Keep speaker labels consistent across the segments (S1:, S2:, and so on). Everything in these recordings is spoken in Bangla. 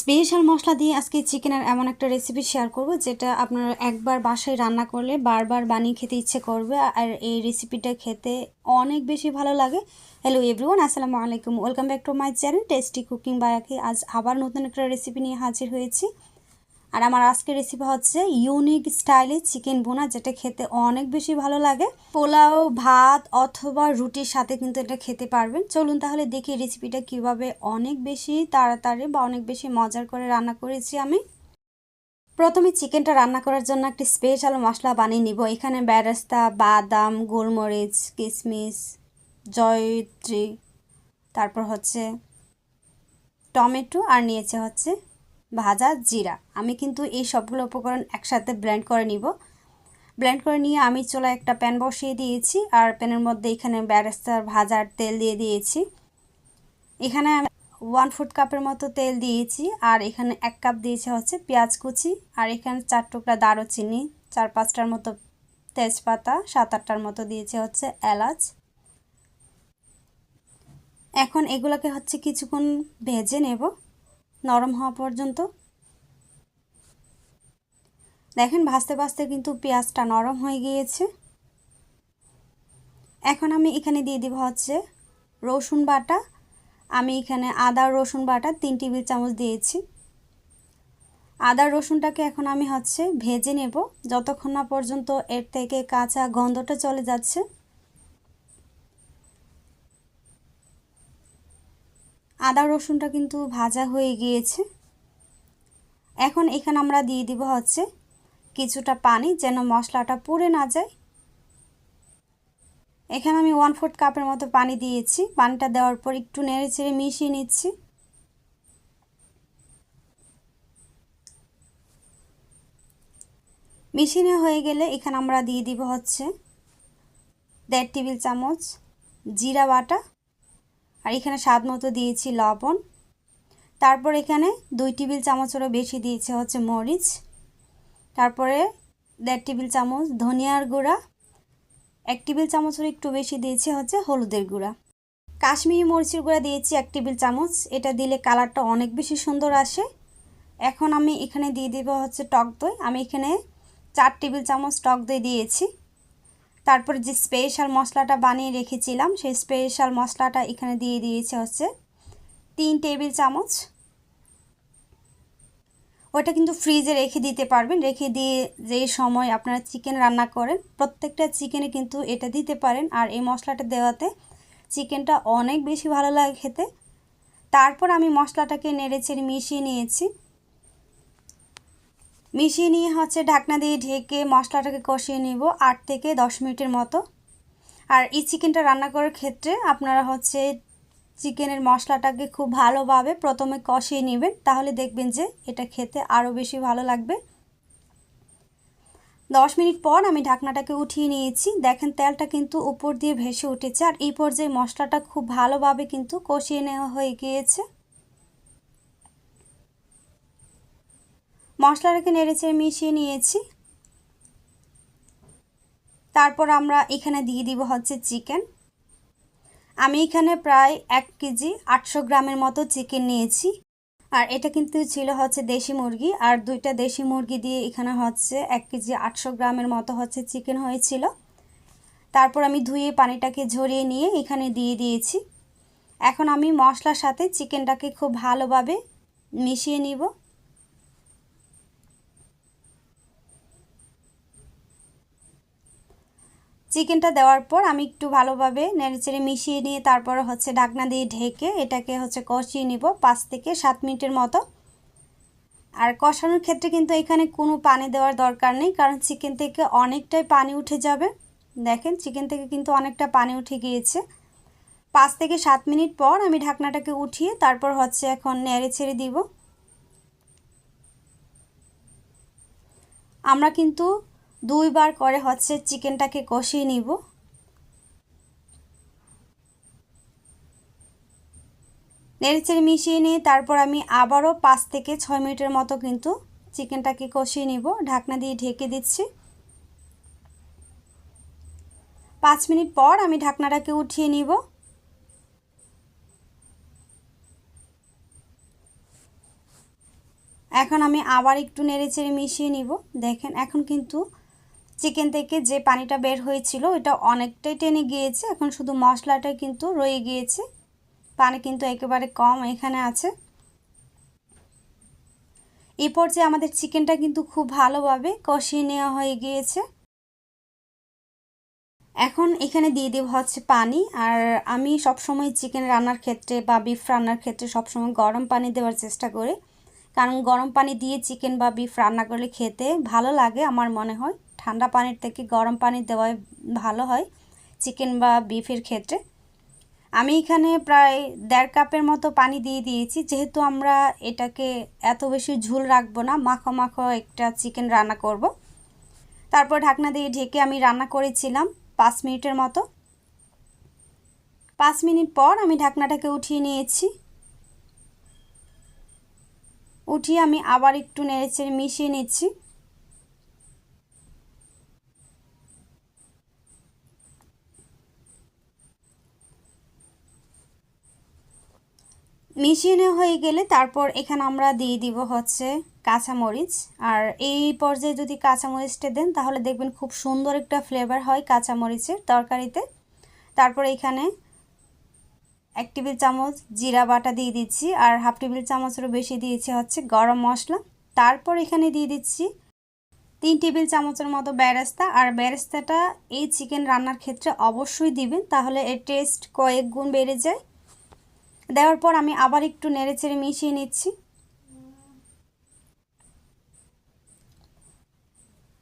S1: স্পেশাল মশলা দিয়ে আজকে চিকেনের এমন একটা রেসিপি শেয়ার করব, যেটা আপনারা একবার বাসায় রান্না করলে বারবার বানিয়ে খেতে ইচ্ছে করবে, আর এই রেসিপিটা খেতে অনেক বেশি ভালো লাগে। হ্যালো এভরিওয়ান আসসালামু আলাইকুম। Welcome back to my channel tasty cooking বায়াকে আজ আবার নতুন একটা রেসিপি নিয়ে হাজির হয়েছি। আর আমার আজকের রেসিপি হচ্ছে ইউনিক স্টাইলে চিকেন বোনা যেটা খেতে অনেক বেশি ভালো লাগে। পোলাও, ভাত অথবা রুটির সাথে কিন্তু এটা খেতে পারবেন। চলুন তাহলে দেখি রেসিপিটা কীভাবে অনেক বেশি তাড়াতাড়ি বা অনেক বেশি মজার করে রান্না করেছি আমি। প্রথমে চিকেনটা রান্না করার জন্য একটি স্পেশাল মশলা বানিয়ে নিব। এখানে ব্যারাস্তা, বাদাম, গোলমরিচ কিশমিশ জয়ত্রী, তারপর হচ্ছে টমেটো, আর নিয়েছে হচ্ছে ভাজা, জিরা। আমি কিন্তু এই সবগুলো উপকরণ একসাথে ব্লেন্ড করে নিব। ব্লেন্ড করে নিয়ে আমি চলে একটা প্যান বসিয়ে দিয়েছি আর প্যানের মধ্যে এখানে ব্যারেস্তার ভাজার তেল দিয়ে দিয়েছি। এখানে আমি ওয়ান ফুট কাপের মতো তেল দিয়েছি আর এখানে এক কাপ দিয়েছে হচ্ছে পেঁয়াজ কুচি আর এখানে চার টুকরা দারুচিনি, চার পাঁচটার মতো তেজপাতা, সাত আটটার মতো দিয়েছে হচ্ছে এলাচ। এখন এগুলোকে হচ্ছে কিছুক্ষণ ভেজে নেব। নরম হওয়া পর্যন্ত। দেখেন, ভাজতে ভাজতে কিন্তু পেঁয়াজটা নরম হয়ে গিয়েছে। এখন আমি এখানে দিয়ে দিব হচ্ছে রসুন বাটা। আমি এখানে আদা, রসুন বাটা তিন টেবিল চামচ দিয়েছি। আদা, রসুনটাকে এখন আমি হচ্ছে ভেজে নেব। যতক্ষণ না পর্যন্ত এর থেকে কাঁচা গন্ধটা চলে যাচ্ছে আদা রসুনটা কিন্তু ভাজা হয়ে গিয়েছে। এখন এখানে আমরা দিয়ে দিব হচ্ছে কিছুটা পানি যেন মশলাটা পুড়ে না যায়। এখানে আমি ওয়ান ফোর্থ কাপের মতো পানি দিয়েছি। পানিটা দেওয়ার পর একটু নেড়ে চেড়ে মিশিয়ে নিচ্ছি। মিশিয়ে হয়ে গেলে এখানে আমরা দিয়ে দিব হচ্ছে দেড় টেবিল চামচ জিরা বাটা। আর এখানে স্বাদ মতো দিয়েছি লবণ। তারপর এখানে দুই টেবিল চামচেরও বেশি দিয়েছে হচ্ছে মরিচ। তারপরে দেড় টেবিল চামচ ধনিয়ার গুঁড়া। এক টেবিল চামচের একটু বেশি দিয়েছে হচ্ছে হলুদের গুঁড়া। কাশ্মীরি মরিচের গুঁড়া দিয়েছি এক টেবিল চামচ। এটা দিলে কালারটা অনেক বেশি সুন্দর আসে। এখন আমি এখানে দিয়ে দেবো হচ্ছে টক দই। আমি এখানে চার টেবিল চামচ টক দই দিয়েছি। তারপর যে স্পেশাল মশলাটা বানিয়ে রেখেছিলাম, সেই স্পেশাল মশলাটা এখানে দিয়ে দিয়েছে হচ্ছে তিন টেবিল চামচ। ওটা কিন্তু ফ্রিজে রেখে দিতে পারবেন। রেখে দিয়ে যে সময় আপনারা চিকেন রান্না করেন, প্রত্যেকটা চিকেনে কিন্তু এটা দিতে পারেন। আর এই মশলাটা দেওয়াতে চিকেনটা অনেক বেশি ভালো লাগে খেতে। তারপর আমি মশলাটাকে নেড়ে চেড়ে মিশিয়ে নিয়েছি। মিশিয়ে নিয়ে হচ্ছে ঢাকনা দিয়ে ঢেকে মশলাটাকে কষিয়ে নিব আট থেকে দশ মিনিটের মতো। আর এই চিকেনটা রান্না করার ক্ষেত্রে আপনারা হচ্ছে চিকেনের মশলাটাকে খুব ভালোভাবে প্রথমে কষিয়ে নেবেন, তাহলে দেখবেন যে এটা খেতে আরও বেশি ভালো লাগবে। দশ মিনিট পর আমি ঢাকনাটাকে উঠিয়ে নিয়েছি। দেখেন তেলটা কিন্তু উপর দিয়ে ভেসে উঠেছে, আর এই পর্যায়ে মশলাটা খুব ভালোভাবে কিন্তু কষিয়ে নেওয়া হয়ে গিয়েছে। মশলাটাকে নেড়েচেড়ে মিশিয়ে নিয়েছি। তারপর আমরা এখানে দিয়ে দিব হচ্ছে চিকেন। আমি এখানে প্রায় এক কেজি আটশো গ্রামের মতো চিকেন নিয়েছি। আর এটা কিন্তু ছিল হচ্ছে দেশি মুরগি। আর দুইটা দেশি মুরগি দিয়ে এখানে হচ্ছে এক কেজি আটশো গ্রামের মতো হচ্ছে চিকেন হয়েছিল। তারপর আমি ধুয়ে পানিটাকে ঝরিয়ে নিয়ে এখানে দিয়ে দিয়েছি। এখন আমি মশলার সাথে চিকেনটাকে খুব ভালোভাবে মিশিয়ে নিব। চিকেনটা দেওয়ার পর আমি একটু ভালোভাবে নেড়েচেড়ে মিশিয়ে নিয়ে তারপর হচ্ছে ঢাকনা দিয়ে ঢেকে এটাকে হচ্ছে কষিয়ে নিব পাঁচ থেকে সাত মিনিটের মতো। আর কষানোর ক্ষেত্রে কিন্তু এখানে কোনো পানি দেওয়ার দরকার নেই, কারণ চিকেন থেকে অনেকটাই পানি উঠে যাবে। দেখেন, চিকেন থেকে কিন্তু অনেকটা পানি উঠে গিয়েছে। পাঁচ থেকে সাত মিনিট পর আমি ঢাকনাটাকে উঠিয়ে তারপর হচ্ছে এখন নেড়ে ছেড়ে দিব। আমরা কিন্তু দুইবার করে হচ্ছে চিকেনটাকে কষিয়ে নিব। নেড়েচেড়ে মিশিয়ে নিয়ে তারপর আমি আবারও পাঁচ থেকে ছয় মিনিটের মতো কিন্তু চিকেনটাকে কষিয়ে নিব। ঢাকনা দিয়ে ঢেকে দিচ্ছি। পাঁচ মিনিট পর আমি ঢাকনাটাকে উঠিয়ে নিব। এখন আমি আবার একটু নেড়ে চেড়ে মিশিয়ে নিব। দেখেন, এখন কিন্তু চিকেন থেকে যে পানিটা বের হয়েছিল, এটা অনেকটাই টেনে গিয়েছে। এখন শুধু মশলাটাই কিন্তু রয়ে গিয়েছে। পানি কিন্তু একেবারে কম এখানে আছে। এই পর্যায়ে আমাদের চিকেনটা কিন্তু খুব ভালোভাবে কষিয়ে নেওয়া হয়ে গিয়েছে। এখন এখানে দিয়ে দেব হচ্ছে পানি। আর আমি সবসময় চিকেন রান্নার ক্ষেত্রে বা বিফ রান্নার ক্ষেত্রে সবসময় গরম পানি দেওয়ার চেষ্টা করি। কারণ গরম পানি দিয়ে চিকেন বা বিফ রান্না করলে খেতে ভালো লাগে, আমার মনে হয়। ঠান্ডা পানির থেকে গরম পানি দেওয়াই ভালো হয় চিকেন বা বিফের ক্ষেত্রে। আমি এখানে প্রায় দেড় কাপের মতো পানি দিয়ে দিয়েছি। যেহেতু আমরা এটাকে এত বেশি ঝুল রাখব না, মাখো মাখো একটা চিকেন রান্না করব। তারপর ঢাকনা দিয়ে ঢেকে আমি রান্না করেছিলাম পাঁচ মিনিটের মতো। পাঁচ মিনিট পর আমি ঢাকনাটাকে উঠিয়ে নিয়েছি। উঠিয়ে আমি আবার একটু নেড়েচেড়ে মিশিয়ে নিচ্ছি। মিশিয়ে নেওয়া হয়ে গেলে তারপর এখানে আমরা দিয়ে দিব হচ্ছে কাঁচামরিচ। আর এই পর্যায়ে যদি কাঁচামরিচটা দেন, তাহলে দেখবেন খুব সুন্দর একটা ফ্লেভার হয় কাঁচামরিচের তরকারিতে। তারপর এখানে এক টেবিল চামচ জিরা বাটা দিয়ে দিচ্ছি, আর হাফ টেবিল চামচেরও বেশি দিয়েছি হচ্ছে গরম মশলা। তারপর এখানে দিয়ে দিচ্ছি তিন টেবিল চামচের মতো বেরেস্তা আর বেরেস্তাটা এই চিকেন রান্নার ক্ষেত্রে অবশ্যই দিবেন, তাহলে এর টেস্ট কয়েক গুণ বেড়ে যায়। দেওয়ার পর আমি আবার একটু নেড়ে চেড়ে মিশিয়ে নিচ্ছি।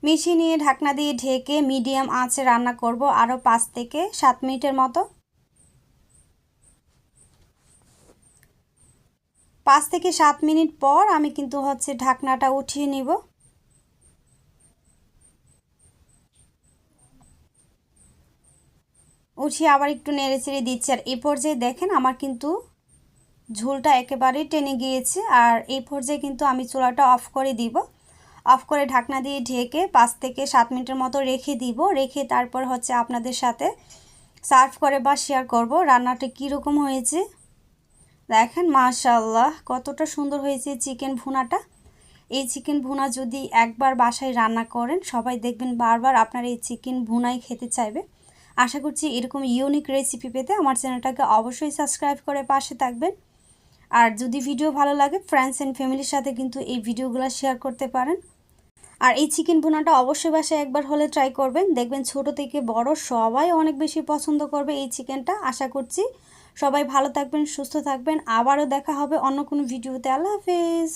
S1: মিশিয়ে নিয়ে ঢাকনা দিয়ে ঢেকে মিডিয়াম আঁচে রান্না করব আরও পাঁচ থেকে সাত মিনিটের মতো। পাঁচ থেকে সাত মিনিট পর আমি কিন্তু হচ্ছে ঢাকনাটা উঠিয়ে নিব। উঠিয়ে আবার একটু নেড়ে চেড়ে দিচ্ছি। আর এই পর্যায়ে দেখেন আমার কিন্তু ঝোলটা একেবারেই টেনে গিয়েছে আর এই পর্যায়ে কিন্তু আমি চুলাটা অফ করে দিব। অফ করে ঢাকনা দিয়ে ঢেকে পাঁচ থেকে সাত মিনিটের মতো রেখে দিব। রেখে তারপর হচ্ছে আপনাদের সাথে সার্ভ করে বা শেয়ার করব। রান্নাটা কীরকম হয়েছে? দেখেন মাশাল্লাহ কতটা সুন্দর হয়েছে চিকেন ভুনাটা। এই চিকেন ভুনা যদি একবার বাসায় রান্না করেন, সবাই দেখবেন বারবার আপনার এই চিকেন ভুনাই খেতে চাইবে। আশা করছি এরকম ইউনিক রেসিপি পেতে আমার চ্যানেলটাকে অবশ্যই সাবস্ক্রাইব করে পাশে থাকবেন। আর যদি ভিডিও ভালো লাগে ফ্রেন্ডস অ্যান্ড ফ্যামিলির সাথে কিন্তু এই ভিডিওগুলো শেয়ার করতে পারেন। আর এই চিকেন ভুনাটা অবশ্যই বাসায় একবার হলে ট্রাই করবেন। দেখবেন ছোট থেকে বড় সবাই অনেক বেশি পছন্দ করবে এই চিকেনটা আশা করছি সবাই ভালো থাকবেন, সুস্থ থাকবেন। আবারও দেখা হবে অন্য কোনো ভিডিওতে আল্লাহ হাফেজ।